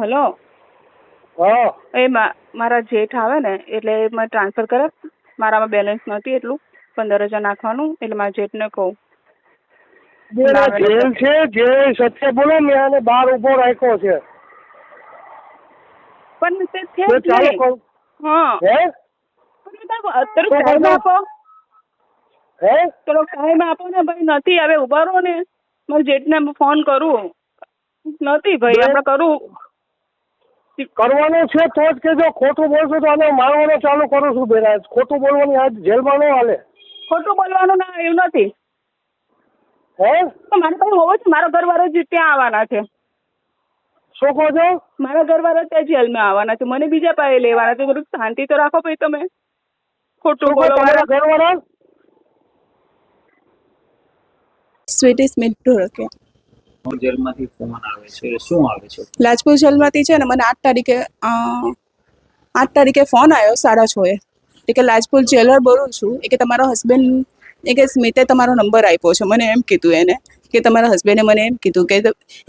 Hello? હા. એ મારા જેઠ આવે ને એટલે મેં ટ્રાન્સફર કરે. મારામાં બેલેન્સ નથી એટલું. પંદર હજાર નાખવાનું એટલે મારા જેઠને કહું. જેલ છે જે સત્ય બોલો મેં આને બહાર ઊભો રાખ્યો છે. પણ તે છે હા. હે? અત્યારે ટાઈમ આપો. હે? થોડો ટાઈમ આપો ને ભાઈ નથી. હવે ઊભા રહો ને. મારા જેઠને ફોન કરું. નથી ભાઈ આપણે કરું. કરવાનું છે તો જ કેજો ખોટું બોલશો તો આને મારવાનું ચાલુ કરું છું બેના ખોટું બોલવાની આજ જેલમાં ન હાલે. ખોટું બોલવાનું ના એવું નથી. હે? મારે પાસે હોવો છે મારો ઘરવાળો જ ત્યાં આવવાના છે. શું કહો છો? મારા ઘરવાળા ત્યાં જેલમાં આવવાના છે. મને બીજા પાસે લેવાના છે. બધું શાંતિ તો રાખો ભાઈ તમે. ખોટું બોલો મારા ઘરવાળા? સ્વીટી સ્મિત ઢોળકિયા હું જેલમાંથી ફોન આવે છે, શું આવે છે? લાજપુર જેલમાંથી છે ને મને આઠ તારીખે આઠ તારીખે ફોન આવ્યો સાડા છ એ. કે લાજપુર જેલર બોલું છું. એ કે તમારો હસબન્ડ એ કે સ્મિતે તમારો નંબર આપ્યો છે. મને એમ કીધું એને કે તમારા હસબન્ડે મને એમ કીધું કે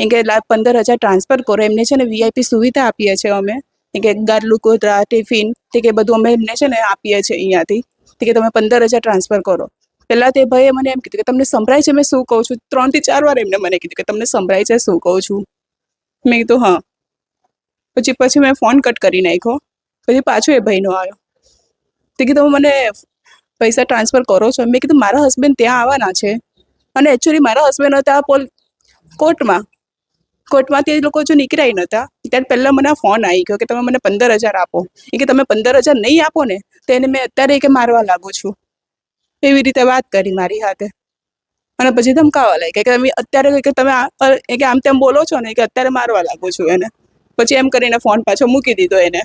એમ કે પંદર હજાર ટ્રાન્સફર કરો. એમને છે ને વીઆઈપી સુવિધા આપીએ છીએ અમે. એ કે ગાદલું કોતરા ટિફિન, તે કે બધું અમે એમને છે ને આપીએ છીએ અહીંયાથી. તે કે તમે પંદર હજાર ટ્રાન્સફર કરો. પહેલાં તે ભાઈએ મને એમ કીધું કે, તમને સંભળાય છે? મેં શું કહું છું? ત્રણથી ચાર વાર એમને મને કીધું કે, તમને સંભળાય છે? શું કહું છું? મેં કીધું, હા. પછી પછી મેં ફોન કટ કરી નાખ્યો. પછી પાછો એ ભાઈનો આવ્યો. તે કીધું મને પૈસા ટ્રાન્સફર કરો છો? મેં કીધું, મારા હસબન્ડ ત્યાં આવવાના છે. અને એકચ્યુઅલી મારા હસબન્ડ હતા પોલ કોર્ટમાં. કોર્ટમાંથી એ લોકો જો નીકળ્યા નહોતા. ત્યારે પહેલાં મને ફોન આવી ગયો કે, તમે મને પંદર હજાર આપો. એ કે, તમે પંદર હજાર નહીં આપો ને? તો એને મેં અત્યારે કે, મારવા લાગુ છું. એવી રીતે વાત કરી મારી સાથે. અને પછી ધમકાવા લાગી કે તમે અત્યારે કે તમે કે આમ તેમ બોલો છો ને કે અત્યારે મારવા લાગુ છું એને. પછી એમ કરીને ફોન પાછો મૂકી દીધો એને.